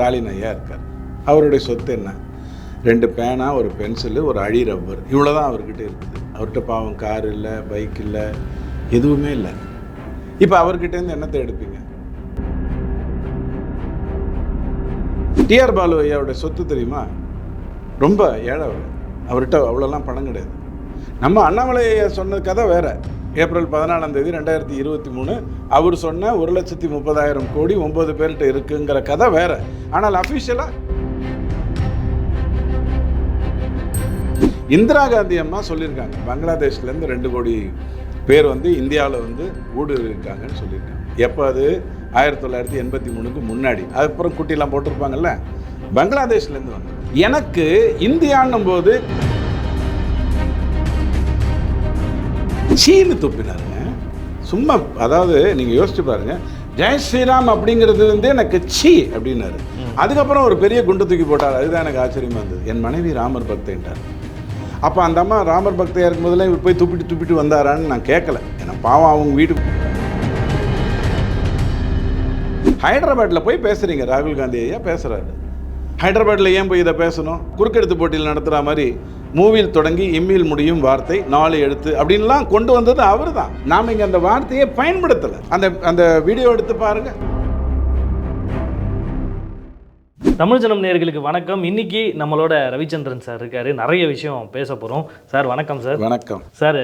ஸ்டாலின் ஐயா இருக்கார். அவருடைய சொத்து என்ன? ரெண்டு பேனா ஒரு பென்சிலு ஒரு அழி ரப்பர். இவ்வளோ தான் அவர்கிட்ட இருக்குது. அவர்கிட்ட பாவம் கார் இல்லை பைக் இல்லை எதுவுமே இல்லை. இப்போ அவர்கிட்டேருந்து என்னத்தை எடுப்பீங்க? டிஆர் பாலு ஐயாவுடைய சொத்து தெரியுமா? ரொம்ப ஏழை அவர். அவர்கிட்ட அவ்வளோலாம் பணம் கிடையாது. நம்ம அண்ணாமலை ஐயா சொன்ன கதை வேற. ஏப்ரல் பதினாலாம் தேதி ரெண்டாயிரத்தி இருபத்தி மூணு. அவர் சொன்ன ஒரு லட்சத்தி முப்பதாயிரம் கோடி ஒன்பது பேர்கிட்ட இருக்குங்கிற கதை வேற. ஆனால் அஃபிஷியலாக இந்திரா காந்தி அம்மா சொல்லியிருக்காங்க. பங்களாதேஷ்லேருந்து ரெண்டு கோடி பேர் வந்து இந்தியாவில் வந்து ஊடுருவிருக்காங்கன்னு சொல்லியிருக்காங்க. எப்போ அது? ஆயிரத்தி தொள்ளாயிரத்தி எண்பத்தி மூணுக்கு முன்னாடி. அதுக்கப்புறம் குட்டிலாம் போட்டிருப்பாங்கல்ல. பங்களாதேஷ்லேருந்து வந்து எனக்கு இந்தியான்னும் போது சீனு துப்பினாருங்க. சும்மா அதாவது நீங்கள் யோசிச்சு பாருங்க. ஜெய் ஸ்ரீராம் அப்படிங்கிறது வந்து எனக்கு சி அப்படின்னாரு. அதுக்கப்புறம் ஒரு பெரிய குண்டு தூக்கி போட்டார். அதுதான் எனக்கு ஆச்சரியமா இருந்தது. என் மனைவி ராமர் பக்தன்ட்டார் அப்போ அந்த அம்மா ராமர் பக்தையாக இருக்கும் போதெல்லாம் இவர் போய் துப்பிட்டு துப்பிட்டு வந்தாரான்னு நான் கேட்கல. ஏன்னா பாவம் அவங்க வீட்டுக்கு ஹைதராபாத்தில் போய் பேசுகிறீங்க ராகுல் காந்தி ஐயா பேசுகிறாரு ஹைதராபாத்தில் ஏன் போய் இதை பேசணும்? குறுக்கெடுத்து போட்டியில் நடத்துகிற மாதிரி மூவியில் தொடங்கி இம்மியில் முடியும் வார்த்தை நாலு எழுத்து அப்படின்லாம் கொண்டு வந்தது அவர் தான் நாம் இங்கே அந்த வார்த்தையை பயன்படுத்தலை. அந்த அந்த வீடியோ எடுத்து பாருங்கள் தமிழ் ஜனம் நேயர்களுக்கு வணக்கம். இன்னைக்கு நம்மளோட ரவிச்சந்திரன் சார் இருக்காரு. நிறைய விஷயம் பேச போகிறோம் சார் வணக்கம் சார். வணக்கம். சார்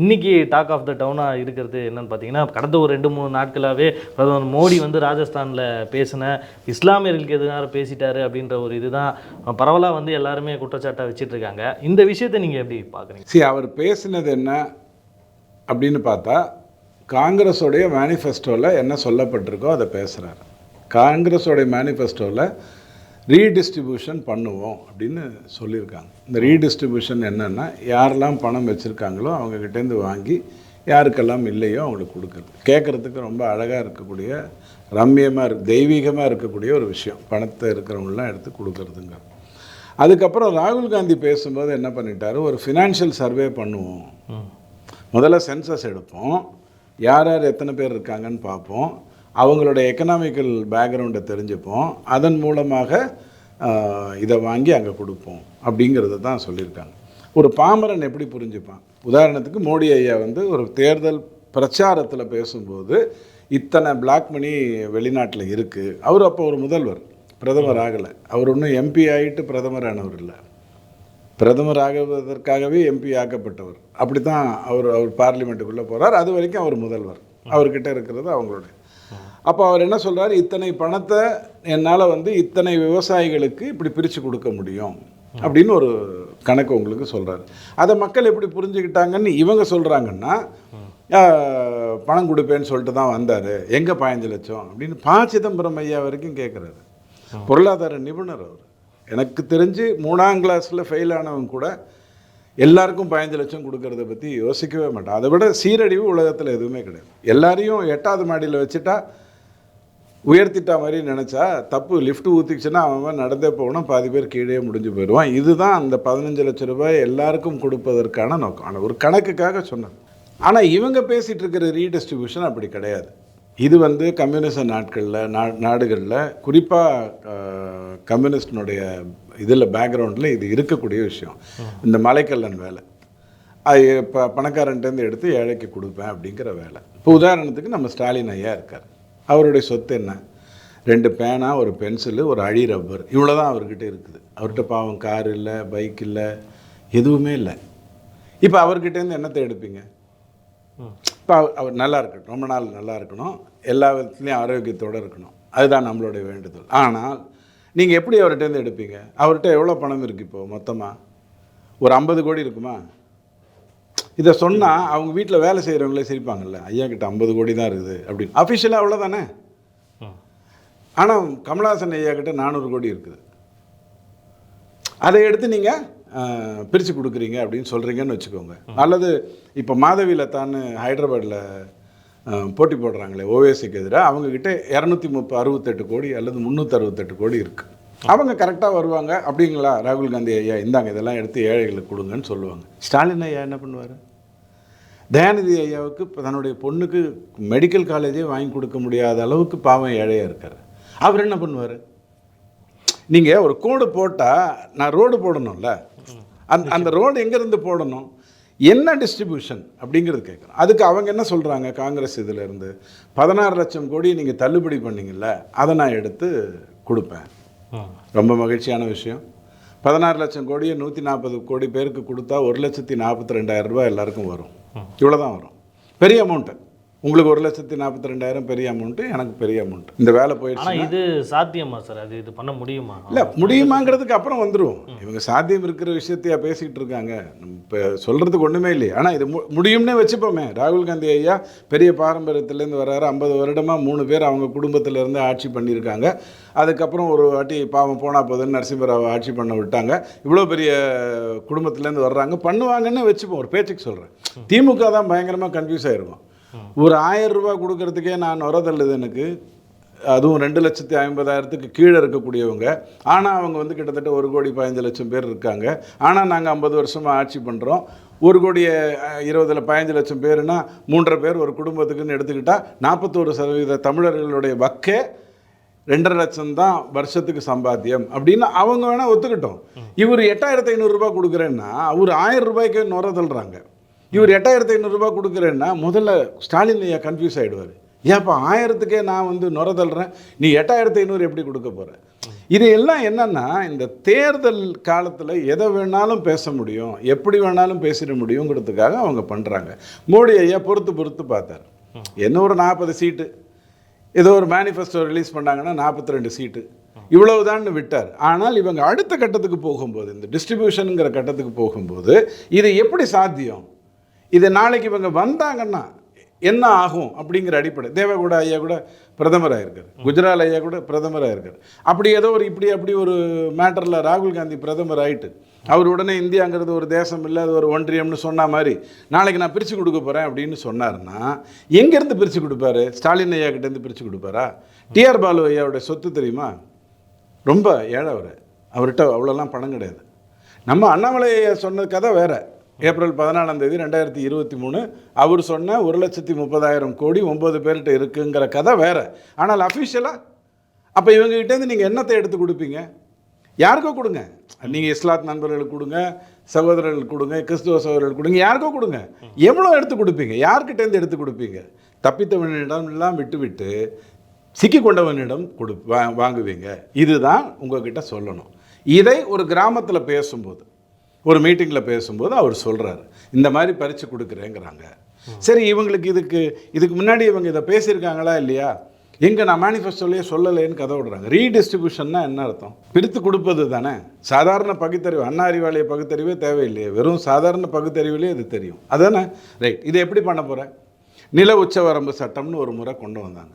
இன்னைக்கு டாக் ஆஃப் த டவுனாக இருக்கிறது என்னன்னு பார்த்தீங்கன்னா கடந்த ஒரு ரெண்டு மூணு நாட்களாகவே பிரதமர் மோடி வந்து ராஜஸ்தானில் பேசின இஸ்லாமியர்களுக்கு எதிராக பேசிட்டாரு அப்படின்ற ஒரு இதுதான் பரவலாக வந்து எல்லாருமே குற்றச்சாட்டாக வச்சிட்டு இருக்காங்க. இந்த விஷயத்தை நீங்கள் எப்படி பார்க்குறீங்க சரி அவர் பேசினது என்ன அப்படின்னு பார்த்தா காங்கிரஸோடைய மேனிஃபெஸ்டோவில் என்ன சொல்லப்பட்டிருக்கோ அதை பேசுகிறார் காங்கிரஸோடைய மேனிஃபெஸ்டோவில் ரீடிஸ்ட்ரிபியூஷன் பண்ணுவோம் அப்படின்னு சொல்லியிருக்காங்க. இந்த ரீடிஸ்ட்ரிபியூஷன் என்னென்னா யாரெல்லாம் பணம் வச்சுருக்காங்களோ அவங்கக்கிட்டேருந்து வாங்கி யாருக்கெல்லாம் இல்லையோ அவங்களுக்கு கொடுக்குறது. கேட்குறதுக்கு ரொம்ப அழகாக இருக்கக்கூடிய ரம்மியமாக இருக்கு தெய்வீகமாக இருக்கக்கூடிய ஒரு விஷயம். பணத்தை இருக்கிறவங்களாம் எடுத்து கொடுக்குறதுங்க. அதுக்கப்புறம் ராகுல் காந்தி பேசும்போது என்ன பண்ணிட்டாரு? ஒரு ஃபினான்ஷியல் சர்வே பண்ணுவோம். முதல்ல சென்சஸ் எடுப்போம். யார் யார் எத்தனை பேர் இருக்காங்கன்னு பார்ப்போம். அவங்களோட எக்கனாமிக்கல் பேக்ரவுண்டை தெரிஞ்சுப்போம். அதன் மூலமாக இதை வாங்கி அங்கே கொடுப்போம். அப்படிங்கிறத தான் சொல்லியிருக்காங்க. ஒரு பாமரன் எப்படி புரிஞ்சுப்பான்? உதாரணத்துக்கு மோடி ஐயா வந்து ஒரு தேர்தல் பிரச்சாரத்தில் பேசும்போது இத்தனை பிளாக் மணி வெளிநாட்டில் இருக்குது அவர் அப்போ ஒரு முதல்வர் பிரதமர் ஆகலை. அவர் ஒன்றும் எம்பி ஆகிட்டு பிரதமர் ஆனவர் இல்லை. பிரதமர் ஆகுவதற்காகவே எம்பி ஆக்கப்பட்டவர். அப்படி தான் அவர் அவர் பார்லிமெண்ட்டுக்குள்ளே போகிறார் அது வரைக்கும் அவர் முதல்வர். அவர்கிட்ட இருக்கிறது அவங்களுடைய அப்போ அவர் என்ன சொல்கிறார் இத்தனை பணத்தை என்னால் வந்து இத்தனை விவசாயிகளுக்கு இப்படி பிரித்து கொடுக்க முடியும். அப்படின்னு ஒரு கணக்கு உங்களுக்கு சொல்கிறாரு அதை மக்கள் எப்படி புரிஞ்சுக்கிட்டாங்கன்னு இவங்க சொல்கிறாங்கன்னா பணம் கொடுப்பேன்னு சொல்லிட்டு தான் வந்தார். எங்கே பாஞ்சு லட்சம்? அப்படின்னு பா. சிதம்பரம் ஐயா வரைக்கும் கேட்குறாரு பொருளாதார நிபுணர் அவர். எனக்கு தெரிஞ்சு மூணாம் கிளாஸில் ஃபெயில் ஆனவங்க கூட எல்லாருக்கும் பதினஞ்சு லட்சம் கொடுக்கறத பற்றி யோசிக்கவே மாட்டான். அதை விட சீரழிவு உலகத்தில் எதுவுமே கிடையாது. எல்லாரையும் எட்டாவது மாடியில் வச்சுட்டா உயர்த்திட்டா மாதிரி நினச்சா தப்பு. லிஃப்ட் ஊற்றிச்சுன்னா அவன் அவன் நடந்தே போகணும். பாதி பேர் கீழே முடிஞ்சு போயிடுவான். இதுதான் அந்த பதினஞ்சு லட்ச ரூபாய் எல்லாருக்கும் கொடுப்பதற்கான நோக்கம். ஆனால் ஒரு கணக்குக்காக சொன்னது. ஆனால் இவங்க பேசிகிட்டு இருக்கிற ரீடிஸ்ட்ரிபியூஷன் அப்படி கிடையாது. இது வந்து கம்யூனிச நாட்களில் நா நாடுகளில் குறிப்பாக கம்யூனிஸ்டினுடைய இதில் பேக்ரவுண்டில் இது இருக்கக்கூடிய விஷயம். இந்த மலைக்கல்லன் வேலை. அது இப்போ பணக்காரன்ட்டேருந்து எடுத்து ஏழைக்கு கொடுப்பேன் அப்படிங்கிற வேலை. இப்போ உதாரணத்துக்கு நம்ம ஸ்டாலின் ஐயா இருக்கார். அவருடைய சொத்து என்ன? ரெண்டு பேனா ஒரு பென்சிலு ஒரு அழி ரப்பர். இவ்வளோ தான் அவர்கிட்ட இருக்குது. அவர்கிட்ட பாவம் கார் இல்லை பைக் இல்லை எதுவுமே இல்லை. இப்போ அவர்கிட்டேருந்து என்னத்தை எடுப்பீங்க? இப்போ அவர் நல்லா இருக்கட்டும். ரொம்ப நாள் நல்லா இருக்கணும். எல்லா விதத்துலேயும் ஆரோக்கியத்தோடு இருக்கணும். அதுதான் நம்மளுடைய வேண்டுதல். ஆனால் நீங்கள் எப்படி அவர்கிட்டேருந்து எடுப்பீங்க? அவர்கிட்ட எவ்வளோ பணம் இருக்குது இப்போ மொத்தமாக ஒரு ஐம்பது கோடி இருக்குமா? இதை சொன்னால் அவங்க வீட்டில் வேலை செய்கிறவங்களே சிரிப்பாங்கல்ல ஐயா கிட்ட ஐம்பது கோடி தான் இருக்குது அப்படின்னு. அஃபிஷியலாக அவ்வளோதானே ஆனால் கமலஹாசன் ஐயா கிட்ட நானூறு கோடி இருக்குது. அதை எடுத்து நீங்கள் பிரித்து கொடுக்குறீங்க அப்படின்னு சொல்கிறீங்கன்னு வச்சுக்கோங்க. அல்லது இப்போ மாதவியில் தான் ஹைதராபாத்தில் போட்டி போடுறாங்களே ஓவேசிக்கு எதிராக அவங்கக்கிட்ட இரநூத்தி முப்ப அறுபத்தெட்டு கோடி அல்லது முந்நூற்றி அறுபத்தெட்டு கோடி இருக்குது அவங்க கரெக்டாக வருவாங்க. அப்படிங்களா? ராகுல் காந்தி ஐயா இந்தாங்க இதெல்லாம் எடுத்து ஏழைகளுக்கு கொடுங்கன்னு சொல்லுவாங்க. ஸ்டாலின் ஐயா என்ன பண்ணுவார்? தயாநிதி ஐயாவுக்கு இப்போ தன்னுடைய பொண்ணுக்கு மெடிக்கல் காலேஜே வாங்கி கொடுக்க முடியாத அளவுக்கு பாவம் ஏழையாக இருக்கார். அவர் என்ன பண்ணுவார்? நீங்கள் ஒரு கோடு போட்டால் நான் ரோடு போடணும்ல. அந்த அந்த ரோடு எங்கேருந்து போடணும்? என்ன டிஸ்ட்ரிபியூஷன் அப்படிங்கிறது கேட்குறோம் அதுக்கு அவங்க என்ன சொல்கிறாங்க காங்கிரஸ் இதிலேருந்து பதினாறு லட்சம் கோடி நீங்கள் தள்ளுபடி பண்ணிங்கள்ல அதை நான் எடுத்து கொடுப்பேன். ரொம்ப மகிழ்ச்சியான விஷயம். பதினாறு லட்சம் கோடியை நூற்றி நாற்பது கோடி பேருக்கு கொடுத்தா ஒரு லட்சத்தி நாற்பத்தி ரெண்டாயிரம் ரூபாய் எல்லாருக்கும் வரும். இவ்வளோ தான் வரும். பெரிய அமௌண்ட்டு உங்களுக்கு ஒரு லட்சத்தி நாற்பத்தி ரெண்டாயிரம் பெரிய அமௌண்ட்டு எனக்கு பெரிய அமௌண்ட் இந்த வேலை போயிடுச்சு இது சாத்தியமா சார்? அது இது பண்ண முடியுமா? இல்லை முடியுமாங்கிறதுக்கு அப்புறம் வந்துருவோம் இவங்க சாத்தியம் இருக்கிற விஷயத்தையா பேசிக்கிட்டு இருக்காங்க. இப்போ சொல்கிறதுக்கு ஒன்றுமே இல்லையே. ஆனால் இது மு- முடியும்னே வச்சுப்போமே. ராகுல் காந்தி ஐயா பெரிய பாரம்பரியத்துலேருந்து வர்றாரு. ஐம்பது வருடமாக மூணு பேர் அவங்க குடும்பத்திலேருந்து ஆட்சி பண்ணியிருக்காங்க. அதுக்கப்புறம் ஒரு வாட்டி பாவம் போனா போதுன்னு நரசிம்மராவை ஆட்சி பண்ண விட்டாங்க. இவ்வளோ பெரிய குடும்பத்துலேருந்து வர்றாங்க. பண்ணுவாங்கன்னு வச்சுப்போம். ஒரு பேச்சுக்கு சொல்கிறேன் திமுக தான் பயங்கரமாக கன்ஃபியூஸ் ஆகிருக்கும் ஒரு ஆயிரம் ரூபாய் கொடுக்கறதுக்கே நான் நுரதல்லுது எனக்கு. அதுவும் ரெண்டு லட்சத்தி ஐம்பதாயிரத்துக்கு கீழே இருக்கக்கூடியவங்க. ஆனால் அவங்க வந்து கிட்டத்தட்ட ஒரு கோடி பதினஞ்சு லட்சம் பேர் இருக்காங்க. ஆனால் நாங்கள் ஐம்பது வருஷமாக ஆட்சி பண்ணுறோம் ஒரு கோடியை இருபதில் பதினஞ்சு லட்சம் பேர்னா மூன்றரை பேர் ஒரு குடும்பத்துக்குன்னு எடுத்துக்கிட்டால் நாற்பத்தோரு சதவீத தமிழர்களுடைய வக்கே ரெண்டரை லட்சம் தான் வருஷத்துக்கு சம்பாத்தியம் அப்படின்னு அவங்க வேணால் ஒத்துக்கிட்டோம். இவர் எட்டாயிரத்தி ஐநூறுரூபா கொடுக்குறேன்னா அவர் ஆயிரம் ரூபாய்க்கு நுர தள்ளுறாங்க. இவர் எட்டாயிரத்தி ஐநூறுரூபா கொடுக்குறேன்னா முதல்ல ஸ்டாலின் ஐயா கன்ஃபியூஸ் ஆகிடுவார் ஏன்ப்பா ஆயிரத்துக்கே நான் வந்து நுர தள்ளுறேன். நீ எட்டாயிரத்தி ஐநூறு எப்படி கொடுக்க போகிற இது எல்லாம் என்னென்னா இந்த தேர்தல் காலத்தில் எதை வேணாலும் பேச முடியும் எப்படி வேணாலும் பேசிட முடியுங்கிறதுக்காக அவங்க பண்ணுறாங்க மோடி ஐயா பொறுத்து பொறுத்து பார்த்தார். என்ன ஒரு நாற்பது சீட்டு? ஏதோ ஒரு மேனிஃபெஸ்டோ ரிலீஸ் பண்ணாங்கன்னா நாற்பத்தி ரெண்டு சீட்டு. இவ்வளவுதான்னு விட்டார். ஆனால் இவங்க அடுத்த கட்டத்துக்கு போகும்போது இந்த டிஸ்ட்ரிபியூஷனுங்கிற கட்டத்துக்கு போகும்போது இது எப்படி சாத்தியம்? இது நாளைக்கு இவங்க வந்தாங்கன்னா என்ன ஆகும் அப்படிங்கிற அடிப்படை. தேவகூட ஐயா கூட பிரதமராக இருக்கார் குஜரால் ஐயா கூட பிரதமராக இருக்கார் அப்படி ஏதோ ஒரு இப்படி அப்படி ஒரு மேட்டரில் ராகுல் காந்தி பிரதமர் ஆயிட்டு அவர் உடனே இந்தியாங்கிறது ஒரு தேசம் இல்லை அது ஒரு ஒன்றியம்னு சொன்ன மாதிரி நாளைக்கு நான் பிரித்து கொடுக்க போகிறேன் அப்படின்னு சொன்னார்னா எங்கேருந்து பிரித்து கொடுப்பாரு? ஸ்டாலின் ஐயா கிட்டேருந்து பிரித்து கொடுப்பாரா? டிஆர் பாலு ஐயாவோட சொத்து தெரியுமா? ரொம்ப ஏழை அவர். அவர்கிட்ட அவ்வளோலாம் பணம் கிடையாது. நம்ம அண்ணாமலை ஐயா சொன்ன கதை வேறு. ஏப்ரல் பதினாலாம் தேதி ரெண்டாயிரத்தி இருபத்தி மூணு. அவர் சொன்ன ஒரு லட்சத்தி முப்பதாயிரம் கோடி ஒம்பது பேர்கிட்ட இருக்குங்கிற கதை வேற. ஆனால் அஃபிஷியலாக அப்போ இவங்ககிட்டேருந்து நீங்கள் என்னத்தை எடுத்து கொடுப்பீங்க? யாருக்கோ கொடுங்க. நீங்கள் இஸ்லாத் நண்பர்களுக்கு கொடுங்க சகோதரர்களுக்கு கொடுங்க கிறிஸ்துவ சகோதரர்களுக்கு கொடுங்க யாருக்கோ கொடுங்க. எவ்வளோ எடுத்து கொடுப்பீங்க? யார்கிட்டேருந்து எடுத்து கொடுப்பீங்க? தப்பித்தவனிடம் எல்லாம் சிக்கி கொண்டவனிடம் கொடு வாங்குவீங்க. இதுதான் உங்ககிட்ட சொல்லணும். இதை ஒரு கிராமத்தில் பேசும்போது ஒரு மீட்டிங்கில் பேசும்போது அவர் சொல்கிறாரு இந்த மாதிரி பறித்து கொடுக்குறேங்கிறாங்க. சரி இவங்களுக்கு இதுக்கு இதுக்கு முன்னாடி இவங்க இதை பேசியிருக்காங்களா இல்லையா? எங்கே நான் மேனிஃபெஸ்டோலேயே சொல்லலைன்னு கதை விடுறாங்க. ரீடிஸ்ட்ரிபியூஷன்னா என்ன அர்த்தம்? பிரித்து கொடுப்பது தானே. சாதாரண பகுத்தறிவு அண்ணா அறிவாலய பகுத்தறிவே தேவையில்லையே. வெறும் சாதாரண பகுத்தறிவிலே இது தெரியும். அதானே? ரைட் இதை எப்படி பண்ண போகிறேன் நில உச்சவரம்பு சட்டம்னு ஒரு முறை கொண்டு வந்தாங்க.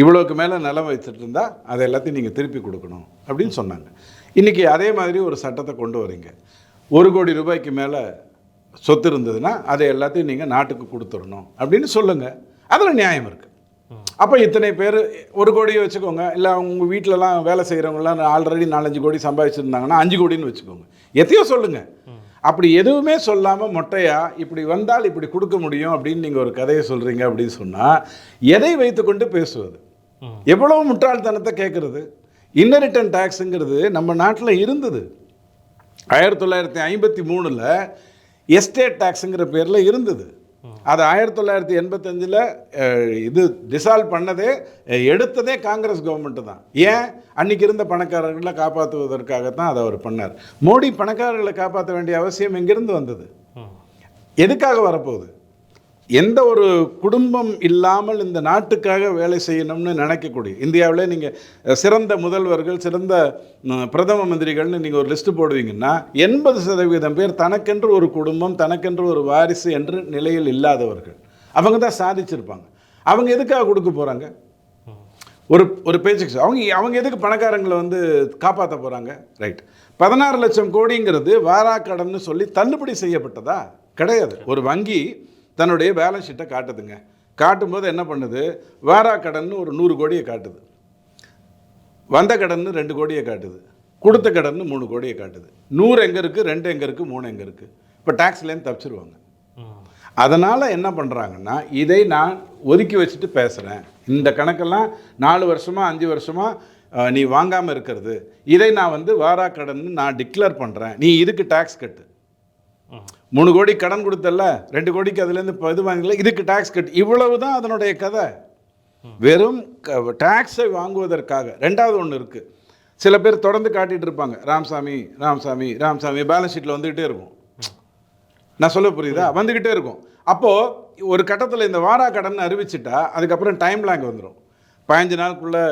இவ்வளோக்கு மேலே நிலம் வச்சுட்டு இருந்தால் அதை எல்லாத்தையும் நீங்கள் திருப்பி கொடுக்கணும் அப்படின்னு சொன்னாங்க. இன்றைக்கி அதே மாதிரி ஒரு சட்டத்தை கொண்டு வரீங்க. ஒரு கோடி ரூபாய்க்கு மேலே சொத்து இருந்ததுன்னா அதை எல்லாத்தையும் நீங்கள் நாட்டுக்கு கொடுத்துடணும் அப்படின்னு சொல்லுங்கள் அதில் நியாயம் இருக்குது அப்போ இத்தனை பேர் ஒரு கோடியை வச்சுக்கோங்க. இல்லை உங்கள் வீட்டிலலாம் வேலை செய்கிறவங்களாம் ஆல்ரெடி நாலஞ்சு கோடி சம்பாதிச்சிருந்தாங்கன்னா அஞ்சு கோடின்னு வச்சுக்கோங்க. எத்தையோ சொல்லுங்கள் அப்படி எதுவுமே சொல்லாமல் மொட்டையா இப்படி வந்தால் இப்படி கொடுக்க முடியும் அப்படின்னு நீங்கள் ஒரு கதையை சொல்கிறீங்க அப்படின்னு சொன்னால் எதை வைத்துக்கொண்டு பேசுவது? எவ்வளவு முட்டாள்தனத்தை கேட்குறது இன்னரிட்டன் டேக்ஸுங்கிறது நம்ம நாட்டில் இருந்தது. ஆயிரத்தி தொள்ளாயிரத்தி ஐம்பத்தி மூணில் எஸ்டேட் டேக்ஸுங்கிற பேரில் இருந்தது. அது ஆயிரத்தி தொள்ளாயிரத்தி எண்பத்தஞ்சில் இது டிசால்வ் பண்ணதே எடுத்ததே காங்கிரஸ் கவர்மெண்ட்டு தான். ஏன்? அன்னைக்கு இருந்த பணக்காரர்களை காப்பாற்றுவதற்காகத்தான் அதை அவர் பண்ணார். மோடி பணக்காரர்களை காப்பாற்ற வேண்டிய அவசியம் எங்கிருந்து வந்தது? எதுக்காக வரப்போகுது? எந்த ஒரு குடும்பம் இல்லாமல் இந்த நாட்டுக்காக வேலை செய்யணும்னு நினைக்கக்கூடிய இந்தியாவில் நீங்கள் சிறந்த முதல்வர்கள் சிறந்த பிரதம மந்திரிகள்னு நீங்கள் ஒரு லிஸ்ட்டு போடுவீங்கன்னா எண்பது சதவீதம் பேர் தனக்கென்று ஒரு குடும்பம் தனக்கென்று ஒரு வாரிசு என்று நிலையில் இல்லாதவர்கள். அவங்க தான் சாதிச்சிருப்பாங்க. அவங்க எதுக்காக கொடுக்க போகிறாங்க ஒரு ஒரு பேச்சுக்கு அவங்க அவங்க எதுக்கு பணக்காரங்களை வந்து காப்பாற்ற போகிறாங்க ரைட். பதினாறு லட்சம் கோடிங்கிறது வாராக்கடன்னு சொல்லி தள்ளுபடி செய்யப்பட்டதா? கிடையாது. ஒரு வங்கி தன்னுடைய பேலன்ஸ் ஷீட்டை காட்டுதுங்க. காட்டும்போது என்ன பண்ணுது? வாரா கடன் ஒரு நூறு கோடியை காட்டுது. வந்த கடன் ரெண்டு கோடியை காட்டுது. கொடுத்த கடன் மூணு கோடியை காட்டுது. நூறு எங்கே இருக்குது ரெண்டு எங்கே இருக்குது மூணு எங்கே இருக்குது இப்போ டேக்ஸ்லேருந்து தப்பிச்சிருவாங்க. அதனால் என்ன பண்ணுறாங்கன்னா இதை நான் ஒதுக்கி வச்சுட்டு பேசுகிறேன் இந்த கணக்கெல்லாம் நாலு வருஷமாக அஞ்சு வருஷமாக நீ வாங்காமல் இருக்கிறது. இதை நான் வந்து வாரா கடன் நான் டிக்ளேர் பண்ணுறேன் நீ இதுக்கு டேக்ஸ் கட்டு. மூணு கோடி கடன் கொடுத்தல ரெண்டு கோடிக்கு அதுலேருந்து இப்போ இது வாங்கல இதுக்கு டேக்ஸ் கட் இவ்வளவு தான் அதனுடைய கதை. வெறும் டேக்ஸை வாங்குவதற்காக ரெண்டாவது ஒன்று இருக்குது சில பேர் தொடர்ந்து காட்டிகிட்டு இருப்பாங்க ராமசாமி ராமசாமி ராமசாமி பேலன்ஸ் ஷீட்டில் வந்துக்கிட்டே இருக்கும். நான் சொல்ல புரியுதா? வந்துக்கிட்டே இருக்கும். அப்போது ஒரு கட்டத்தில் இந்த வாரா கடன் அறிவிச்சிட்டா அதுக்கப்புறம் டைம் லேங் வந்துடும் பதினஞ்சு நாளுக்குள்ளே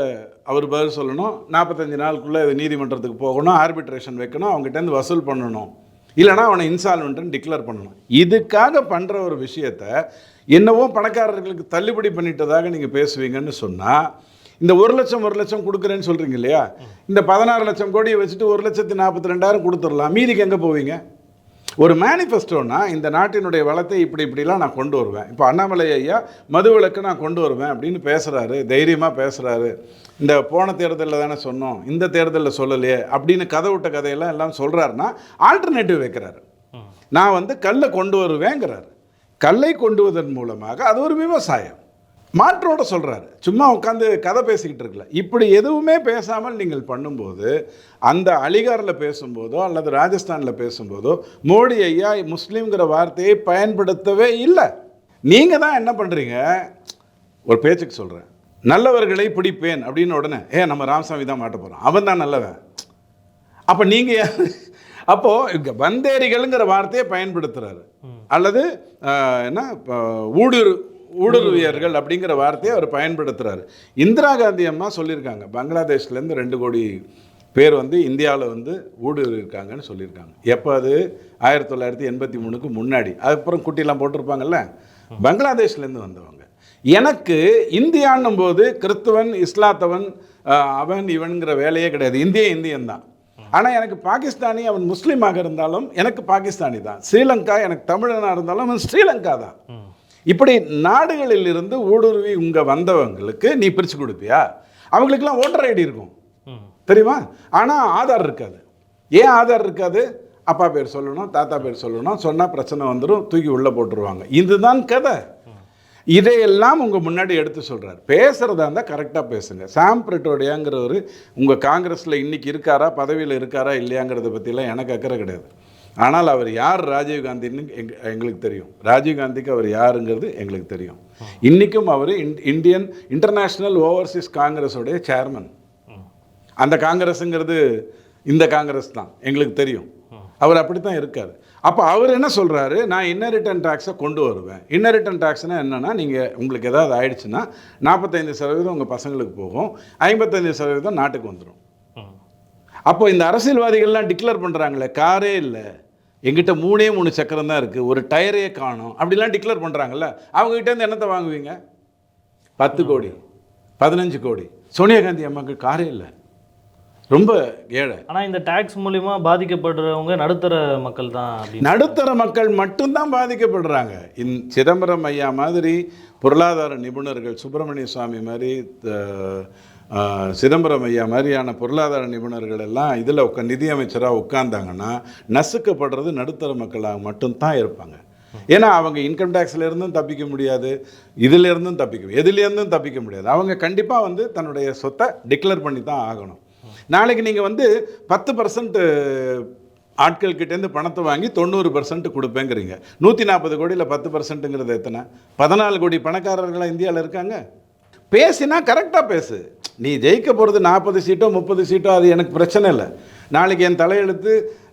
அவர் பதில் சொல்லணும் நாற்பத்தஞ்சு நாளுக்குள்ளே இது நீதிமன்றத்துக்கு போகணும் ஆர்பிட்ரேஷன் வைக்கணும் அவங்ககிட்டேருந்து வசூல் பண்ணணும். இல்லைனா அவனை இன்சால்வெண்ட்னு டிக்ளேர் பண்ணணும். இதுக்காக பண்ணுற ஒரு விஷயத்த என்னவோ பணக்காரர்களுக்கு தள்ளுபடி பண்ணிட்டதாக நீங்கள் பேசுவீங்கன்னு சொன்னால் இந்த ஒரு லட்சம் ஒரு லட்சம் கொடுக்குறேன்னு சொல்கிறீங்க இல்லையா? இந்த பதினாறு லட்சம் கோடியை வச்சுட்டு ஒரு லட்சத்தி நாற்பத்தி ரெண்டாயிரம் கொடுத்துடலாம். மீதிக்கு எங்கே போவீங்க? ஒரு மேனிஃபெஸ்டோனா இந்த நாட்டினுடைய வளத்தை இப்படி இப்படிலாம் நான் கொண்டு வருவேன். இப்போ அண்ணாமலை ஐயா மதுவிலக்கு நான் கொண்டு வருவேன் அப்படின்னு பேசுகிறாரு தைரியமாக பேசுகிறாரு இந்த போன தேர்தலில் தானே சொன்னோம் இந்த தேர்தலில் சொல்லலையே அப்படின்னு கதை விட்ட கதையெல்லாம் எல்லாம் சொல்கிறாருன்னா ஆல்டர்னேட்டிவ் வைக்கிறாரு. நான் வந்து கல்லை கொண்டு வருவேங்கிறாரு. கல்லை கொண்டு வருவதன் மூலமாக அது ஒரு விவசாயம். மாற்றோட சொல்கிறாரு சும்மா உட்காந்து கதை பேசிக்கிட்டு இருக்கல. இப்படி எதுவுமே பேசாமல் நீங்கள் பண்ணும்போது அந்த அலிகாரில் பேசும்போதோ அல்லது ராஜஸ்தானில் பேசும்போதோ மோடி ஐயா முஸ்லீம்ங்கிற வார்த்தையை பயன்படுத்தவே இல்லை. நீங்கள் தான் என்ன பண்ணுறீங்க ஒரு பேச்சுக்கு சொல்கிறேன் நல்லவர்களை பிடிப்பேன் அப்படின்னு உடனே ஏ நம்ம ராமசாமி தான் மாட்ட போகிறோம் அவன் தான் நல்லவன். அப்போ நீங்கள் அப்போது இங்கே வந்தேரிகள்ங்கிற வார்த்தையை பயன்படுத்துகிறாரு அல்லது என்ன இப்போ ஊடுரு ஊடுருவியர்கள் அப்படிங்கிற வார்த்தையை அவர் பயன்படுத்துகிறாரு இந்திரா காந்தி அம்மா சொல்லியிருக்காங்க. பங்களாதேஷ்லேருந்து ரெண்டு கோடி பேர் வந்து இந்தியாவில் வந்து ஊடுருவிருக்காங்கன்னு சொல்லியிருக்காங்க. எப்போ அது? ஆயிரத்தி தொள்ளாயிரத்தி எண்பத்தி மூணுக்கு முன்னாடி. அதுக்கப்புறம் குட்டிலாம் போட்டிருப்பாங்கல்ல? பங்களாதேஷ்லேருந்து வந்தவங்க. எனக்கு இந்தியான்னும் போது கிறிஸ்துவன் இஸ்லாத்தவன் அவன் இவன்கிற வேலையே கிடையாது. இந்திய இந்தியன் தான். ஆனால் எனக்கு பாகிஸ்தானி அவன் முஸ்லீமாக இருந்தாலும் எனக்கு பாகிஸ்தானி தான். ஸ்ரீலங்கா எனக்கு தமிழனாக இருந்தாலும் அவன் ஸ்ரீலங்கா தான். இப்படி நாடுகளில் இருந்து ஊடுருவி இங்கே வந்தவங்களுக்கு நீ பிரித்து கொடுப்பியா? அவங்களுக்கெல்லாம் ஓட்டர் ஐடி இருக்கும். தெரியுமா? ஆனால் ஆதார் இருக்காது. ஏன் ஆதார் இருக்காது? அப்பா பேர் சொல்லணும் தாத்தா பேர் சொல்லணும் சொன்னால் பிரச்சனை வந்துடும் தூக்கி உள்ளே போட்டுருவாங்க. இதுதான் கதை. இதையெல்லாம் உங்கள் முன்னாடி எடுத்து சொல்கிறார் பேசுகிறதா இருந்தால் கரெக்டாக பேசுங்க. சாம் பிரிட்டோடியாங்கிறவர் உங்கள் காங்கிரஸில் இன்னைக்கு இருக்காரா பதவியில் இருக்காரா இல்லையாங்கிறத பற்றிலாம் எனக்கு அக்கறை கிடையாது. ஆனால் அவர் யார் ராஜீவ் காந்தின்னு எங்களுக்கு தெரியும். ராஜீவ் காந்திக்கு அவர் யாருங்கிறது எங்களுக்கு தெரியும். இன்றைக்கும் அவர் இந்தியன் இன்டர்நேஷ்னல் ஓவர்சீஸ் காங்கிரஸோடைய சேர்மன். அந்த காங்கிரஸுங்கிறது இந்த காங்கிரஸ் தான் எங்களுக்கு தெரியும். அவர் அப்படி தான் இருக்கார். அப்போ அவர் என்ன சொல்கிறாரு நான் இன்னரிட்டன் டேக்ஸை கொண்டு வருவேன். இன்னரிட்டன் டேக்ஸ்னா என்னென்னா நீங்கள் உங்களுக்கு ஏதாவது ஆயிடுச்சுன்னா நாற்பத்தைந்து சதவீதம் உங்கள் பசங்களுக்கு போகும். ஐம்பத்தைந்து சதவீதம் நாட்டுக்கு வந்துடும் அப்போ இந்த அரசியல்வாதிகள்லாம் டிக்ளேர் பண்ணுறாங்களே காரே இல்லை. எங்கிட்ட மூணே மூணு சக்கரம் தான் இருக்குது ஒரு டயரே காணும். அப்படிலாம் டிக்ளேர் பண்ணுறாங்கல்ல அவங்ககிட்டேருந்து என்னத்தை வாங்குவீங்க? பத்து கோடி பதினஞ்சு கோடி. சோனியா காந்தி அம்மாவுக்கு காரே இல்லை. ரொம்ப ஏழை ஆனால் இந்த டாக்ஸ் மூலிமா பாதிக்கப்படுறவங்க நடுத்தர மக்கள் தான் நடுத்தர மக்கள் மட்டும்தான் பாதிக்கப்படுறாங்க. இந் சிதம்பரம் ஐயா மாதிரி பொருளாதார நிபுணர்கள் சுப்பிரமணிய சுவாமி மாதிரி சிதம்பரம் ஐயா மாதிரியான பொருளாதார நிபுணர்கள் எல்லாம் இதில் உட்கா நிதியமைச்சராக உட்கார்ந்தாங்கன்னா நசுக்கப்படுறது நடுத்தர மக்களாக மட்டும்தான் இருப்பாங்க. ஏன்னா அவங்க இன்கம் டேக்ஸ்லேருந்தும் தப்பிக்க முடியாது இதிலேருந்தும் தப்பிக்க எதுலேருந்தும் தப்பிக்க முடியாது. அவங்க கண்டிப்பாக வந்து தன்னுடைய சொத்தை டிக்ளேர் பண்ணி தான் ஆகணும். நாளைக்கு நீங்கள் வந்து பத்து பர்சன்ட்டு ஆட்கள் கிட்டேருந்து பணத்தை வாங்கி தொண்ணூறு பர்சன்ட் கொடுப்பேங்கிறீங்க. நூற்றி நாற்பது கோடியில் பத்து பர்சன்ட்டுங்கிறது எத்தனை? பதினாலு கோடி பணக்காரர்களாக இந்தியாவில் இருக்காங்க? பேசினா கரெக்டாக பேசு. நீ ஜெயிக்க போகிறது நாற்பது சீட்டோ முப்பது சீட்டோ அது எனக்கு பிரச்சனை இல்லை. நாளைக்கு என் தலையெழுத்து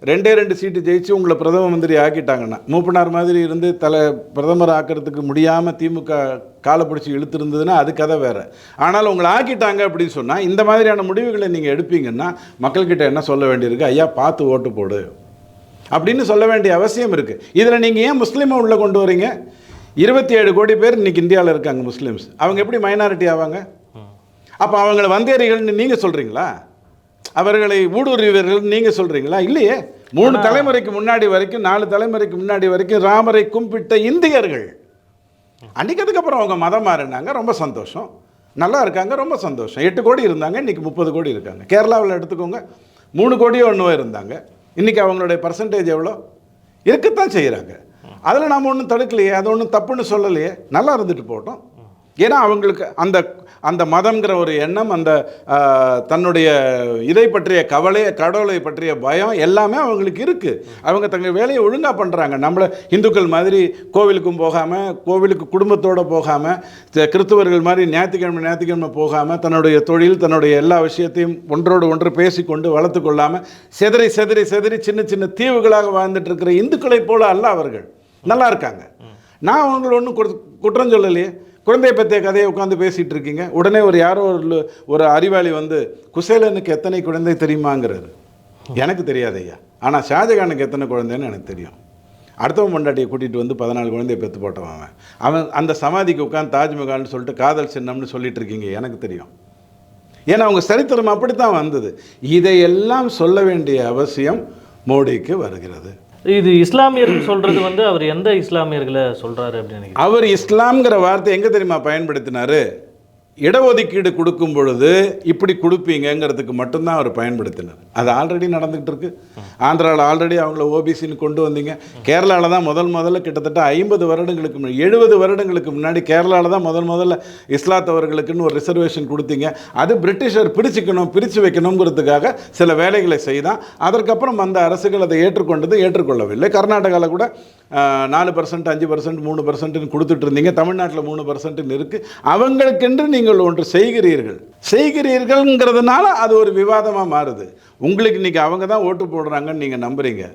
ரெண்டே ரெண்டு சீட்டு ஜெயிச்சு உங்களை பிரதம மந்திரி ஆக்கிட்டாங்கன்னா மூப்பனார் மாதிரி இருந்து தலை பிரதமர் ஆக்கிறதுக்கு முடியாமல் திமுக காலை பிடிச்சி இழுத்துருந்ததுன்னா அது கதை வேறு. ஆனால் உங்களை ஆக்கிட்டாங்க அப்படின்னு சொன்னால் இந்த மாதிரியான முடிவுகளை நீங்கள் எடுப்பீங்கன்னா மக்கள்கிட்ட என்ன சொல்ல வேண்டியிருக்கு? ஐயா பார்த்து ஓட்டு போடு. அப்படின்னு சொல்ல வேண்டிய அவசியம் இருக்குது இதில் நீங்கள் ஏன் முஸ்லீமை உள்ளே கொண்டு வரீங்க? இருபத்தி ஏழு கோடி பேர் இன்றைக்கி இந்தியாவில் இருக்காங்க முஸ்லீம்ஸ். அவங்க எப்படி மைனாரிட்டி ஆவாங்க? அப்போ அவங்கள வந்தேரிகள்னு நீங்கள் சொல்கிறீங்களா அவர்களை ஊடுருவியவர்கள் நீங்கள் சொல்கிறீங்களா இல்லையே. மூணு தலைமுறைக்கு முன்னாடி வரைக்கும் நாலு தலைமுறைக்கு முன்னாடி வரைக்கும் ராமரை கும்பிட்ட இந்தியர்கள். அன்றைக்கி அதுக்கப்புறம் அவங்க மதம் மாறினாங்க. ரொம்ப சந்தோஷம். நல்லா இருக்காங்க. ரொம்ப சந்தோஷம். எட்டு கோடி இருந்தாங்க. இன்றைக்கி முப்பது கோடி இருக்காங்க. கேரளாவில் எடுத்துக்கோங்க. மூணு கோடியோ ஒன்றுவோ இருந்தாங்க. இன்றைக்கி அவங்களுடைய பர்சன்டேஜ் எவ்வளோ? இருக்கத்தான் செய்கிறாங்க அதில் நாம் ஒன்றும் தடுக்கலையே. அது ஒன்றும் தப்புன்னு சொல்லலையே. நல்லா இருந்துட்டு போட்டோம் ஏன்னா அவங்களுக்கு அந்த அந்த மதம்ங்கிற ஒரு எண்ணம் அந்த தன்னுடைய இதை பற்றிய கவலை கடவுளை பற்றிய பயம் எல்லாமே அவங்களுக்கு இருக்குது அவங்க தங்கள் வேலையை ஒழுங்காக பண்ணுறாங்க நம்மளை இந்துக்கள் மாதிரி கோவிலுக்கும் போகாமல் கோவிலுக்கு குடும்பத்தோடு போகாமல் கிறிஸ்துவர்கள் மாதிரி ஞாயிற்றுக்கிழமை ஞாயிற்றுக்கிழமை போகாமல் தன்னுடைய தொழில் தன்னுடைய எல்லா விஷயத்தையும் ஒன்றோடு ஒன்று பேசிக்கொண்டு வளர்த்து கொள்ளாமல் செதறி செதறி செதறி சின்ன சின்ன தீவுகளாக வாழ்ந்துட்டு இருக்கிற இந்துக்களைப் போல அல்ல அவர்கள். நல்லா இருக்காங்க. நான் அவங்களை ஒன்றும் குற்றம் சொல்லலையே. குழந்தைய பற்றிய கதையை உட்காந்து பேசிகிட்டு இருக்கீங்க. உடனே ஒரு யாரோ ஒரு ஒரு அறிவாளி வந்து குசேலனுக்கு எத்தனை குழந்தை தெரியுமாங்கிறாரு. எனக்கு தெரியாது ஐயா. ஆனால் ஷாஜகானுக்கு எத்தனை குழந்தைன்னு எனக்கு தெரியும். அடுத்தவன் பொண்டாட்டியை கூட்டிகிட்டு வந்து பதினாலு குழந்தைய பெற்று போட்டவன் அவன். அவன் அந்த சமாதிக்கு உட்காந்து தாஜ்மஹால்னு சொல்லிட்டு காதல் சின்னம்னு சொல்லிட்டு இருக்கீங்க எனக்கு தெரியும். ஏன்னா அவங்க சரித்திரம் அப்படித்தான் வந்தது. இதையெல்லாம் சொல்ல வேண்டிய அவசியம் மோடிக்கு வருகிறது. இது இஸ்லாமியர்கள் சொல்றது வந்து அவர் எந்த இஸ்லாமியர்களை சொல்றாரு அப்படின்னு அவர் இஸ்லாம்ங்கிற வார்த்தை எங்கே தெரியுமா பயன்படுத்தினாரு? இடஒதுக்கீடு கொடுக்கும் பொழுது இப்படி கொடுப்பீங்கங்கிறதுக்கு மட்டும்தான் அவர் பயன்படுத்தினார். அது ஆல்ரெடி நடந்துகிட்டு இருக்கு. ஆந்திராவில் ஆல்ரெடி அவங்கள ஓபிசின்னு கொண்டு வந்தீங்க. கேரளாவில் தான் முதல் முதல்ல கிட்டத்தட்ட ஐம்பது வருடங்களுக்கு முன்னாடி எழுபது வருடங்களுக்கு முன்னாடி கேரளாவில் தான் முதல் முதல்ல இஸ்லாத்தவர்களுக்குன்னு ஒரு ரிசர்வேஷன் கொடுத்தீங்க. அது பிரிட்டிஷர் பிரிச்சுக்கணும் பிரித்து வைக்கணுங்கிறதுக்காக சில வேலைகளை செய்தான். அதற்கப்புறம் அந்த அரசுகள் அதை ஏற்றுக்கொண்டது ஏற்றுக்கொள்ளவில்லை. கர்நாடகாவில் கூட நாலு பர்சன்ட் அஞ்சு பர்சன்ட் மூணு பர்சன்ட்னு கொடுத்துட்டு இருந்தீங்க. தமிழ்நாட்டில் மூணு பர்சன்ட்னு இருக்குது அவங்களுக்கென்று நீங்கள் ஒன்று செய்கிறீர்கள். செய்கிறீர்கள்ங்கிறதுனால அது ஒரு விவாதமாக மாறுது. உங்களுக்கு இன்றைக்கி அவங்க தான் ஓட்டு போடுறாங்கன்னு நீங்கள் நம்புகிறீங்க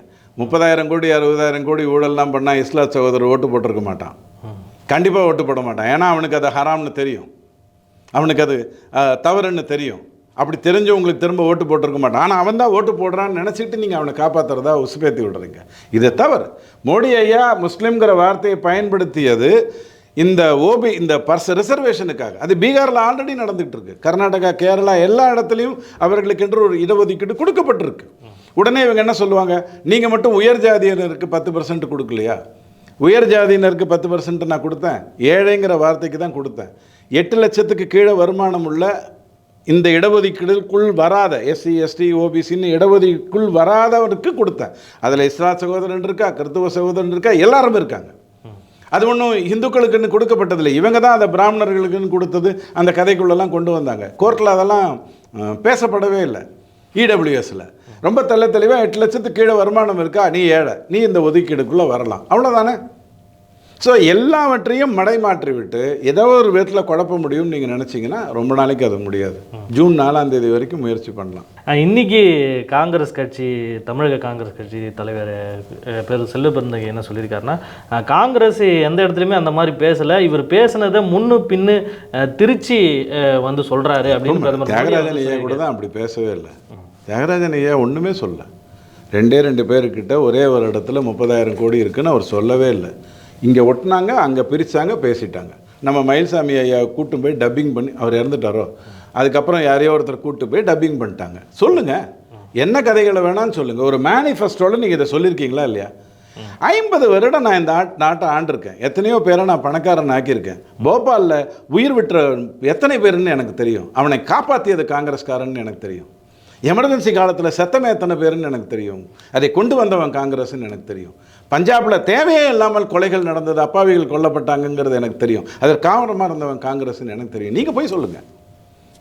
முப்பதாயிரம் கோடி அறுபதாயிரம் கோடி ஊழல்லாம் பண்ணால் இஸ்லாத் சகோதரர் ஓட்டு போட்டிருக்க மாட்டான். கண்டிப்பாக ஓட்டு போட மாட்டான். ஏன்னா அவனுக்கு அது ஹராம்னு தெரியும். அவனுக்கு அது தவறுன்னு தெரியும். அப்படி தெரிஞ்சவங்களுக்கு திரும்ப ஓட்டு போட்டிருக்க மாட்டான். ஆனால் அவன் தான் ஓட்டு போடுறான்னு நினச்சிட்டு நீங்கள் அவனை காப்பாற்றுறதா உசுப்பேத்தி விடுறீங்க. இதை தவறு. மோடி ஐயா முஸ்லீம்ங்கிற வார்த்தையை பயன்படுத்தியது இந்த ஓபி இந்த பர்ஸ் ரிசர்வேஷனுக்காக அது பீகாரில் ஆல்ரெடி நடந்துகிட்டு இருக்கு. கர்நாடகா கேரளா எல்லா இடத்துலையும் அவர்களுக்கென்று ஒரு இடஒதுக்கீடு கொடுக்கப்பட்டிருக்கு. உடனே இவங்க என்ன சொல்லுவாங்க? நீங்கள் மட்டும் உயர் ஜாதியினருக்கு பத்து பர்சன்ட் கொடுக்கலையா? உயர் ஜாதியினருக்கு பத்து பர்சன்ட் நான் கொடுத்தேன். ஏழைங்கிற வார்த்தைக்கு தான் கொடுத்தேன். எட்டு லட்சத்துக்கு கீழே வருமானம் உள்ள இந்த இடஒதுக்கீடுக்குள் வராத எஸ்சி எஸ்டி ஓபிசின்னு இடஒதுக்குள் வராதவருக்கு கொடுத்தேன். அதில் இஸ்லா சகோதரன் இருக்கா? கிறித்துவ சகோதரன் இருக்கா? எல்லாரும் இருக்காங்க. அது ஒன்றும் இந்துக்களுக்குன்னு கொடுக்கப்பட்டதில்லை. இவங்க தான் அதை பிராமணர்களுக்குன்னு கொடுத்தது அந்த கதைக்குள்ளெல்லாம் கொண்டு வந்தாங்க. கோர்ட்டில் அதெல்லாம் பேசப்படவே இல்லை. இடபிள்யூஎஸில் ரொம்ப தெல்ல தெளிவாக எட்டு லட்சத்துக்கு கீழே வருமானம் இருக்கா? நீ ஏழை. நீ இந்த ஒதுக்கீடுக்குள்ளே வரலாம். அவ்வளோதானே ஸோ எல்லாவற்றையும் மடைமாற்றி விட்டு ஏதோ ஒரு விதத்தில் குழப்ப முடியும்னு நீங்கள் நினச்சிங்கன்னா ரொம்ப நாளைக்கு அது முடியாது. ஜூன் நாலாம் தேதி வரைக்கும் முயற்சி பண்ணலாம். இன்னைக்கு காங்கிரஸ் கட்சி தமிழக காங்கிரஸ் கட்சி தலைவர் பேர் செல்வபிறந்தகை என்ன சொல்லியிருக்காருன்னா காங்கிரஸ் எந்த இடத்துலையுமே அந்த மாதிரி பேசலை. இவர் பேசுனதை முன்னு பின்னு திருச்சி வந்து சொல்றாரு அப்படின்னு பிரதமர் மோடி தியாகராஜன் ஐயா கூட தான் அப்படி பேசவே இல்லை. தியாகராஜன் ஐயா ஒன்றுமே சொல்ல. ரெண்டே ரெண்டு பேர்கிட்ட ஒரே ஒரு இடத்துல முப்பதாயிரம் கோடி இருக்குன்னு அவர் சொல்லவே இல்லை. இங்கே ஒட்டினாங்க அங்கே பிரித்தாங்க பேசிட்டாங்க. நம்ம மயில்சாமி ஐயா கூட்டு போய் டப்பிங் பண்ணி அவர் இறந்துட்டாரோ? அதுக்கப்புறம் யாரையோ ஒருத்தர் கூட்டு போய் டப்பிங் பண்ணிட்டாங்க. சொல்லுங்கள் என்ன கதைகளை வேணான்னு சொல்லுங்கள் ஒரு மேனிஃபெஸ்டோவில் நீங்கள் இதை சொல்லியிருக்கீங்களா இல்லையா? ஐம்பது வருடம் நான் இந்த ஆட் நாட்டை ஆண்டிருக்கேன். எத்தனையோ பேரை நான் பணக்காரன் ஆக்கியிருக்கேன். போபாலில் உயிர் விட்டுற எத்தனை பேருன்னு எனக்கு தெரியும். அவனை காப்பாற்றியது காங்கிரஸ்காரன்னு எனக்கு தெரியும். எமர்ஜென்சி காலத்தில் செத்தமே எத்தனை பேருன்னு எனக்கு தெரியும். அதை கொண்டு வந்தவன் காங்கிரஸ்ன்னு எனக்கு தெரியும். பஞ்சாபில் தேவையே இல்லாமல் கொலைகள் நடந்தது அப்பாவிகள் கொல்லப்பட்டாங்கங்கிறது எனக்கு தெரியும். அதற்கு காரணமாக இருந்தவன் காங்கிரஸ்ன்னு எனக்கு தெரியும். நீங்கள் போய் சொல்லுங்கள்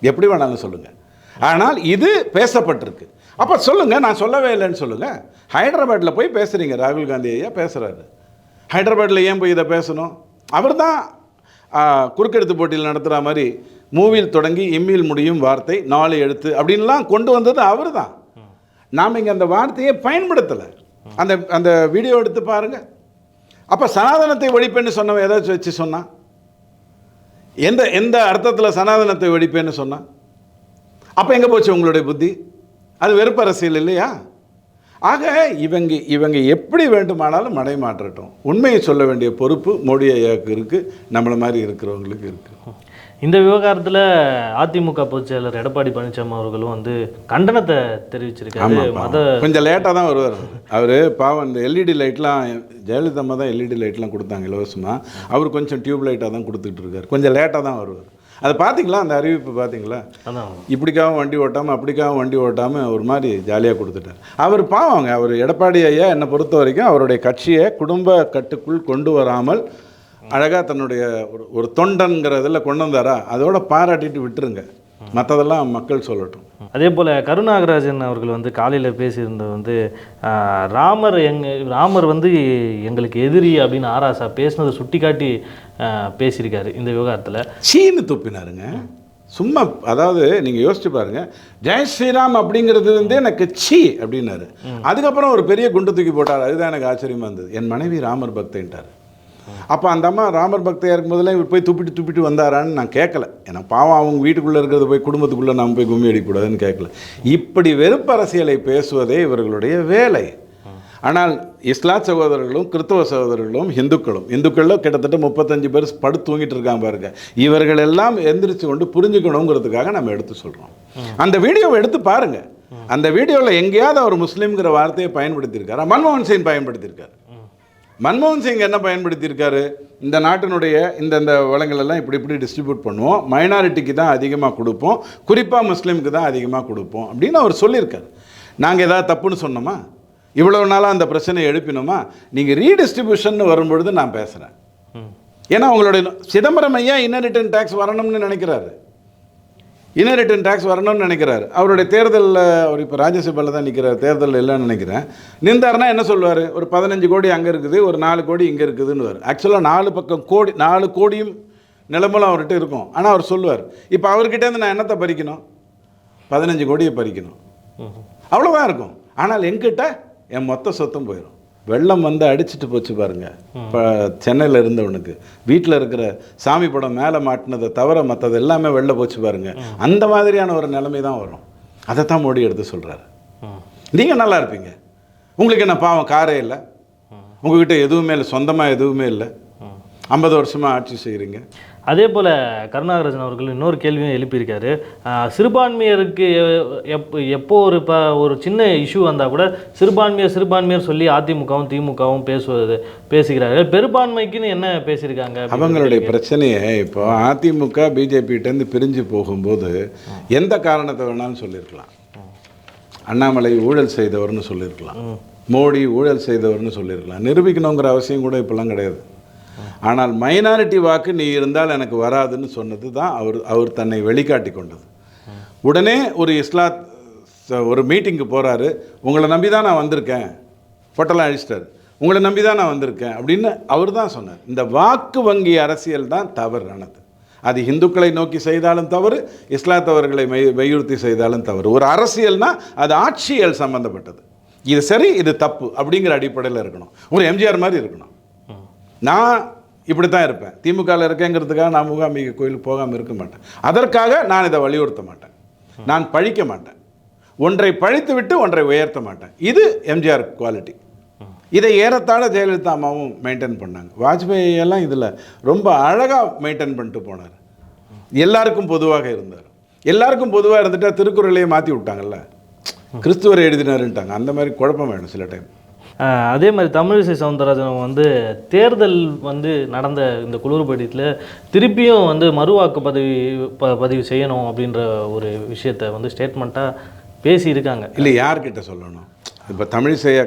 எப்படி வேணாலும் சொல்லுங்கள் ஆனால் இது பேசப்பட்டிருக்கு. அப்போ சொல்லுங்கள் நான் சொல்லவே இல்லைன்னு சொல்லுங்கள் ஹைதராபாத்தில் போய் பேசுகிறீங்க ராகுல் காந்தி ஐயா பேசுகிறாரு ஹைதராபாத்தில் ஏன் போய் இதை பேசணும்? அவர் தான் குறுக்கெடுத்து போட்டியில் நடத்துகிற மாதிரி மூவில் தொடங்கி இம்மியில் முடியும் வார்த்தை நாலு எழுத்து அப்படின்லாம் கொண்டு வந்தது அவர் தான் நாம் இங்கே அந்த வார்த்தையை பயன்படுத்தலை. அந்த அந்த வீடியோ எடுத்து பாருங்கள் அப்போ சனாதனத்தை ஒழிப்பேன்னு சொன்னவன் ஏதாச்சும் வச்சு சொன்னான் எந்த எந்த அர்த்தத்தில் சனாதனத்தை ஒழிப்பேன்னு சொன்னான் அப்போ எங்கே போச்சு உங்களுடைய புத்தி? அது வெறுப்பு அரசியல் இல்லையா? ஆக இவங்க இவங்க எப்படி வேண்டுமானாலும் மடை மாற்றட்டும். உண்மையை சொல்ல வேண்டிய பொறுப்பு மோடி ஐயாவுக்கு இருக்குது நம்மளை மாதிரி இருக்கிறவங்களுக்கு இருக்குது இந்த விவகாரத்தில் அதிமுக பொதுச் செயலர் எடப்பாடி பழனிசாமி அவர்களும் வந்து கண்டனத்தை தெரிவிச்சிருக்காரு. மத கொஞ்சம் லேட்டாக தான் வருவார். அவர் பாவம் இந்த எல்இடி லைட்லாம் ஜெயலலிதா அம்மா தான் எல்இடி லைட்லாம் கொடுத்தாங்க இலவசமாக அவர் கொஞ்சம் டியூப் லைட்டாக தான் கொடுத்துட்டு இருக்காரு. கொஞ்சம் லேட்டாக தான் வருவார். அது பார்த்தீங்களா அந்த அறிவிப்பு பார்த்தீங்களா அதான். இப்படிக்காகவும் வண்டி ஓட்டாமல் அப்படிக்காகவும் வண்டி ஓட்டாமல் ஒரு மாதிரி ஜாலியாக கொடுத்துட்டார். அவர் பாவங்க அவர் எடப்பாடி ஐயா என்னை பொறுத்த வரைக்கும் அவருடைய கட்சியை குடும்ப கட்டுக்குள் கொண்டு வராமல் அழகாக தன்னுடைய ஒரு ஒரு தொண்டன்கிறதில் கொண்டு வந்தாரா? அதோட பாராட்டிட்டு விட்டுருங்க. மற்றதெல்லாம் மக்கள் சொல்லட்டும். அதே போல் கருநாகராஜன் அவர்கள் வந்து காலையில் பேசியிருந்தது வந்து ராமர் எங்க ராமர் வந்து எங்களுக்கு எதிரி அப்படின்னு ஆராசா பேசினதை சுட்டி காட்டி பேசியிருக்காரு இந்த விவகாரத்தில். சீனு துப்பினாருங்க. சும்மா அதாவது நீங்கள் யோசிச்சு பாருங்க. ஜெய் ஸ்ரீராம் அப்படிங்கிறது வந்து எனக்கு சீ அப்படின்னாரு. அதுக்கப்புறம் ஒரு பெரிய குண்டு தூக்கி போட்டார். அதுதான் எனக்கு ஆச்சரியமா இருந்தது. என் மனைவி ராமர் பக்தைன்ட்டார். அப்போ அந்த அம்மா ராமர் பக்தையாக இருக்கும்போதெல்லாம் இவர் போய் துப்பிட்டு துப்பிட்டு வந்தாரான்னு நான் கேட்கல. ஏன்னா பாவம் அவங்க வீட்டுக்குள்ளே இருக்கிறத போய் குடும்பத்துக்குள்ளே நாம் போய் கும்மி அடிக்கக்கூடாதுன்னு கேட்கல. இப்படி வெறுப்பு அரசியலை பேசுவதே இவர்களுடைய வேலை. ஆனால் இஸ்லாம் சகோதரர்களும் கிறிஸ்தவ சகோதரர்களும் இந்துக்களும் இந்துக்களில் கிட்டத்தட்ட முப்பத்தஞ்சு பேர் படுத்து தூங்கிட்டு இருக்காங்க பாருங்க. இவர்கள் எல்லாம் எந்திரிச்சு கொண்டு புரிஞ்சுக்கணுங்கிறதுக்காக நம்ம எடுத்து சொல்கிறோம் அந்த வீடியோவை எடுத்து பாருங்க. அந்த வீடியோவில் எங்கேயாவது அவர் முஸ்லீம்ங்கிற வார்த்தையை பயன்படுத்தியிருக்காரா? மன்மோகன் சிங் பயன்படுத்தியிருக்காரு. மன்மோகன் சிங் என்ன பயன்படுத்தியிருக்காரு? இந்த நாட்டினுடைய இந்த இந்த இப்படி இப்படி டிஸ்ட்ரிபியூட் பண்ணுவோம். மைனாரிட்டிக்கு தான் அதிகமாக கொடுப்போம். குறிப்பாக முஸ்லீமுக்கு தான் அதிகமாக கொடுப்போம் அப்படின்னு அவர் சொல்லியிருக்காரு. நாங்கள் ஏதாவது தப்புன்னு சொன்னோமா? இவ்வளவு நாளாக அந்த பிரச்சனையை எழுப்பினோமா? நீங்கள் ரீடிஸ்ட்ரிபியூஷன் வரும்பொழுது நான் பேசுகிறேன் ஏன்னா உங்களுடைய சிதம்பரம் ஐயா இன்னர் ரிட்டர்ன் டேக்ஸ் வரணும்னு நினைக்கிறாரு. இன்னர் ரிட்டர்ன் டேக்ஸ் வரணும்னு நினைக்கிறாரு. அவருடைய தேர்தலில் அவர் இப்போ ராஜ்யசபாவில் தான் நிற்கிறார் தேர்தலில் இல்லைன்னு நினைக்கிறேன். நின்றாருன்னா என்ன சொல்லுவார்? ஒரு பதினஞ்சு கோடி அங்கே இருக்குது ஒரு நாலு கோடி இங்கே இருக்குதுன்னு ஆக்சுவலாக நாலு பக்கம் கோடி நாலு கோடியும் நிலமலும் அவர்கிட்ட இருக்கும். ஆனால் அவர் சொல்லுவார் இப்போ அவர்கிட்டேருந்து நான் என்னத்தை பறிக்கணும்? பதினஞ்சு கோடியை பறிக்கணும். அவ்வளோதான் இருக்கும். ஆனால் என்கிட்ட என் மொத்த சொத்தும் போயிடும் வெள்ளம் வந்து அடிச்சிட்டு போச்சு பாருங்க. இப்போ சென்னையில் இருந்தவனுக்கு. வீட்டில் இருக்கிற சாமி படம் மேலே மாட்டினதை தவிர மற்றது எல்லாமே வெளில போச்சு பாருங்க. அந்த மாதிரியான ஒரு நிலைமை தான் வரும். அதை தான் மோடி எடுத்து சொல்கிறாரு நீங்கள் நல்லா இருப்பீங்க. உங்களுக்கு என்ன பாவம்? காரே இல்லை. உங்ககிட்ட எதுவுமே இல்லை. சொந்தமாக எதுவுமே இல்லை. ஐம்பது வருஷமாக ஆட்சி செய்கிறீங்க அதே போல் கருணாகராஜன் அவர்கள் இன்னொரு கேள்வியும் எழுப்பியிருக்காரு. சிறுபான்மையருக்கு எப் எப்போ ஒரு இப்போ ஒரு சின்ன இஷ்யூ வந்தால் கூட சிறுபான்மையர் சிறுபான்மையர் சொல்லி அதிமுகவும் திமுகவும் பேசுவது பேசுகிறார்கள். பெரும்பான்மைக்குன்னு என்ன பேசியிருக்காங்க அவங்களுடைய பிரச்சனையை இப்போ அதிமுக பிஜேபிகிட்டேருந்து பிரிஞ்சு போகும்போது எந்த காரணத்தை வேணாலும் சொல்லியிருக்கலாம். அண்ணாமலை ஊழல் செய்தவர்னு சொல்லியிருக்கலாம். மோடி ஊழல் செய்தவர்னு சொல்லியிருக்கலாம். நிரூபிக்கணுங்கிற அவசியம் கூட இப்போல்லாம் கிடையாது. ஆனால் மைனாரிட்டி வாக்கு நீ இருந்தால் எனக்கு வராதுன்னு சொன்னது தான் அவர் அவர் தன்னை வெளிக்காட்டி கொண்டது. உடனே ஒரு இஸ்லாத் ச- ஒரு மீட்டிங்க்கு போகிறாரு உங்களை நம்பி தான் நான் வந்திருக்கேன். ஃபோட்டோலாம் அழிச்சிட்டார். உங்களை நம்பி தான் நான் வந்திருக்கேன். அப்படின்னு அவர் தான் சொன்னார். இந்த வாக்கு வங்கி அரசியல் தான் தவறானது அது இந்துக்களை நோக்கி செய்தாலும் தவறு இஸ்லாத்தவர்களை மை வலியுறுத்தி செய்தாலும் தவறு. ஒரு அரசியல்னால் அது ஆட்சியல் சம்பந்தப்பட்டது. இது சரி இது தப்பு அப்படிங்கிற அடிப்படையில் இருக்கணும். ஒரு எம்ஜிஆர் மாதிரி இருக்கணும். நான் இப்படி தான் இருப்பேன். திமுகவில் இருக்கேங்கிறதுக்காக நான் மூகாம்பிகை கோயிலுக்கு போகாமல் இருக்க மாட்டேன். அதற்காக நான் இதை வலியுறுத்த மாட்டேன். நான் பழிக்க மாட்டேன். ஒன்றை பழித்து விட்டு ஒன்றை உயர்த்த மாட்டேன். இது எம்ஜிஆர் குவாலிட்டி. இதை ஏறத்தாழ ஜெயலலிதா அம்மாவும் மெயின்டைன் பண்ணாங்க. வாஜ்பாய் எல்லாம் இதில் ரொம்ப அழகாக மெயின்டைன் பண்ணிட்டு போனார். எல்லாருக்கும் பொதுவாக இருந்தார். எல்லாருக்கும் பொதுவாக இருந்துட்டால் திருக்குறளையே மாற்றி விட்டாங்கல்ல? கிறிஸ்துவர் எழுதினாருன்ட்டாங்க. அந்த மாதிரி குழப்பம் வேணும் சில டைம் அதே மாதிரி தமிழிசை சவுந்தரராஜன் வந்து தேர்தல் வந்து நடந்த இந்த குளறுபடியில் திருப்பியும் வந்து மறுவாக்கு பதிவு ப பதிவு செய்யணும் அப்படின்ற ஒரு விஷயத்த வந்து ஸ்டேட்மெண்ட்டாக பேசியிருக்காங்க. இல்லை யார்கிட்ட சொல்லணும்? இப்போ தமிழிசைய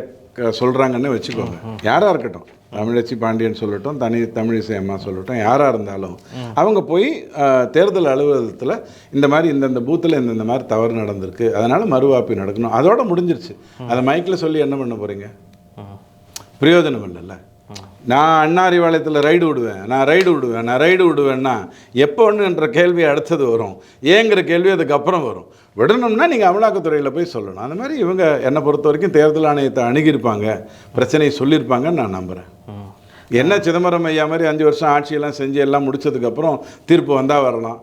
சொல்கிறாங்கன்னு வச்சுக்கோங்க. யாராக இருக்கட்டும். தமிழச்சி பாண்டியன் சொல்லட்டும் தனி தமிழிசை அம்மா சொல்லட்டும் யாராக இருந்தாலும். அவங்க போய் தேர்தல் அலுவலகத்தில் இந்த மாதிரி இந்தந்த பூத்தில் இந்தந்த மாதிரி தவறு நடந்திருக்கு. அதனால் மறுவாய்ப்பு நடக்கணும். அதோட முடிஞ்சிருச்சு. அதை மைக்கில் சொல்லி என்ன பண்ண போகிறீங்க பிரயோஜனம் இல்லைல்ல. நான் அண்ணாரிவாளையத்தில் ரைடு விடுவேன் நான் ரைடு விடுவேன் நான் ரைடு விடுவேன்னா எப்போன்னுன்ற கேள்வி அடுத்தது வரும். ஏங்கிற கேள்வி அதுக்கப்புறம் வரும். விடணும்னா நீங்கள் அமலாக்கத்துறையில் போய் சொல்லணும். அந்த மாதிரி இவங்க என்னை பொறுத்த வரைக்கும் தேர்தல் ஆணையத்தை அணுகியிருப்பாங்க பிரச்சனையை சொல்லியிருப்பாங்கன்னு நான் நம்புகிறேன் என்ன சிதம்பரம் ஐயா மாதிரி அஞ்சு வருஷம் ஆட்சியெல்லாம் செஞ்சு எல்லாம் முடிச்சதுக்கப்புறம் தீர்ப்பு வந்தால் வரலாம்.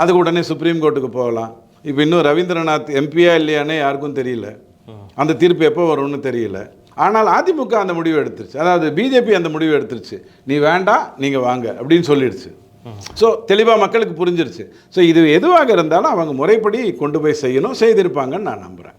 அதுக்கு உடனே சுப்ரீம் கோர்ட்டுக்கு போகலாம். இப்போ இன்னும் ரவீந்திரநாத் எம்பியா இல்லையானே யாருக்கும் தெரியல. அந்த தீர்ப்பு எப்போ வரும்னு தெரியல. ஆனால் அதிமுக அந்த முடிவு எடுத்துருச்சு. அதாவது பிஜேபி அந்த முடிவு எடுத்துருச்சு. நீ வேண்டாம் நீங்கள் வாங்க அப்படின்னு சொல்லிடுச்சு. ஸோ தெளிவாக மக்களுக்கு புரிஞ்சிருச்சு. ஸோ இது எதுவாக இருந்தாலும் அவங்க முறைப்படி கொண்டு போய் செய்யணும் செய்திருப்பாங்கன்னு நான் நம்புகிறேன்